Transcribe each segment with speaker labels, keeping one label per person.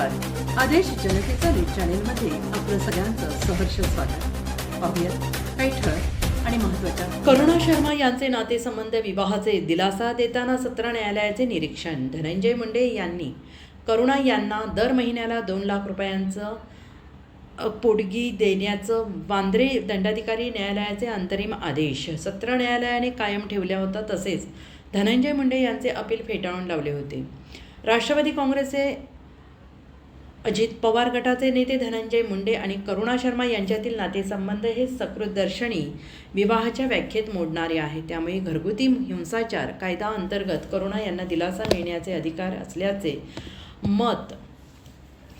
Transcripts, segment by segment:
Speaker 1: आदेश जनतेचा न्यूज चॅनेलमध्ये आपलं सगळ्यांचं सहर्ष स्वागत. पाहूयात काही ठळक आणि महत्त्वाच्या
Speaker 2: करुणा शर्मा यांचे नातेसंबंध विवाहाचे दिलासा देताना सत्र न्यायालयाचे निरीक्षण. धनंजय मुंडे यांनी करुणा यांना दर महिन्याला दोन लाख रुपयांचं पोटगी देण्याचं वांद्रे दंडाधिकारी न्यायालयाचे अंतरिम आदेश. सत्र न्यायालयाने कायम ठेवला होता तसेच धनंजय मुंडे यांचे अपील फेटाळून लावले होते. राष्ट्रवादी काँग्रेसचे अजित पवार गटाचे नेते धनंजय मुंडे आणि करुणा शर्मा यांच्यातील नातेसंबंध हे सकृतदर्शनी विवाहाच्या व्याख्येत मोडणारे आहे त्यामुळे घरगुती हिंसाचार कायदा अंतर्गत करुणा यांना दिलासा मिळण्याचे अधिकार असल्याचे मत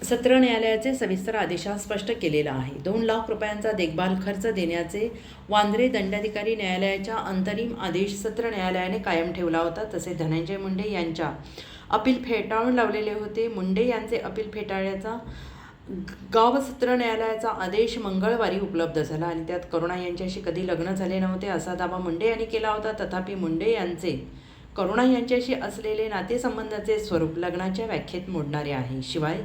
Speaker 2: सत्र न्यायालयाचे सविस्तर आदेशात स्पष्ट केलेलं आहे. दोन लाख रुपयांचा देखभाल खर्च देण्याचे वांद्रे दंडाधिकारी न्यायालयाच्या अंतरिम आदेश सत्र न्यायालयाने कायम ठेवला होता तसे धनंजय मुंडे यांच्या अपील फेटाळून लावलेले होते. मुंडे यांचे अपील फेटाळण्याचा गाव सत्र न्यायालयाचा आदेश मंगळवारी उपलब्ध झाला आणि त्यात करुणा यांच्याशी कधी लग्न झाले नव्हते असा दावा मुंडे यांनी केला होता. तथापि मुंडे यांचे करुणा यांच्याशी असलेले नातेसंबंधाचे स्वरूप लग्नाच्या व्याख्येत मोडणारे आहे. शिवाय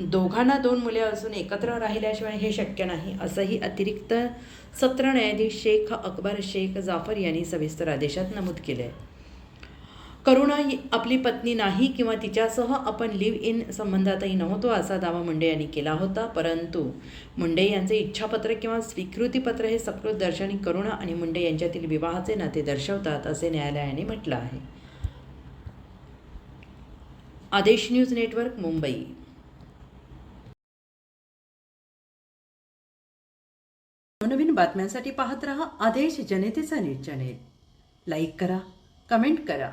Speaker 2: दोघांना दोन मुले असून एकत्र राहिल्याशिवाय हे शक्य नाही असंही अतिरिक्त सत्र न्यायाधीश शेख अकबर शेख जाफर यांनी सविस्तर आदेशात नमूद केले आहे करुणा ही आपली पत्नी नाही किंवा तिच्यासह आपण लिव्ह इन संबंधातही नव्हतो असा दावा मुंडे यांनी केला होता. परंतु मुंडे यांचे इच्छापत्र किंवा स्वीकृतीपत्र हे सकृत दर्शनी करुणा आणि मुंडे यांच्यातील विवाहाचे नाते दर्शवतात असे न्यायालयाने म्हटलं आहे. आदेश न्यूज नेटवर्क मुंबई.
Speaker 1: नवनवीन बातम्यांसाठी पाहत रहा आदेश जनतेचा न्यूज चॅनेल. लाईक करा कमेंट करा.